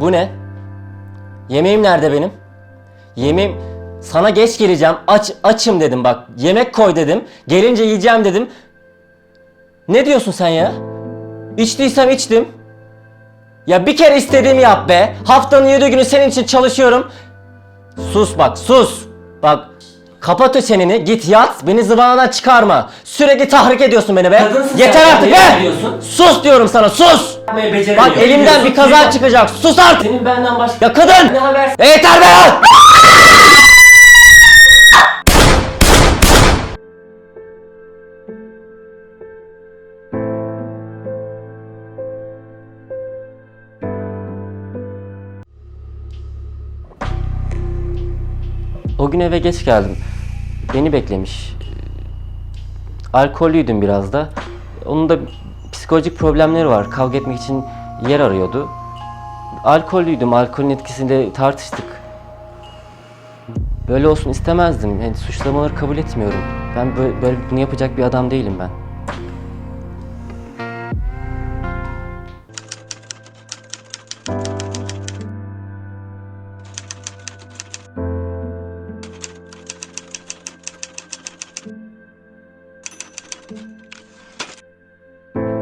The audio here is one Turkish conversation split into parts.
Bu ne? Yemeğim nerede benim? Yemeğim sana geç geleceğim. Aç açım dedim bak. Yemek koy dedim. Gelince yiyeceğim dedim. Ne diyorsun sen ya? İçtiysem içtim. Ya bir kere istediğimi yap be. Haftanın yedi günü senin için çalışıyorum. Sus bak sus. Bak kapat o çeneni git yat beni zıvanadan çıkarma. Sürekli tahrik ediyorsun beni be. Kadınsın Yeter sen, artık be. biliyorsun? Sus diyorum sana sus. Yapmayı beceremiyor. Bak elimden Biliyorsun, bir kaza biliyorsun. çıkacak. Sus artık. Senin benden başka Ya kadın. ne haber? Ya yeter be. O gün eve geç geldim. Beni beklemiş. Alkollüydüm biraz da. Onun da psikolojik problemleri var. Kavga etmek için yer arıyordu. Alkollüydüm. Alkolün etkisinde tartıştık. Böyle olsun istemezdim. Yani suçlamaları kabul etmiyorum. Ben böyle, böyle bunu yapacak bir adam değilim ben.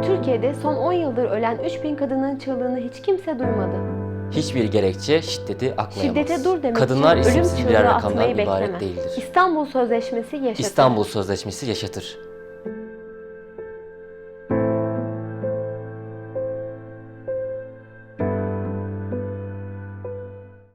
Türkiye'de son 10 yıldır ölen 3000 kadının çığlığını hiç kimse duymadı. Hiçbir gerekçe şiddeti aklayamaz. Şiddete dur demek Kadınlar için ölüm çığlığı birer atmayı ibaret bekleme. değildir. İstanbul Sözleşmesi yaşatır. İstanbul Sözleşmesi yaşatır.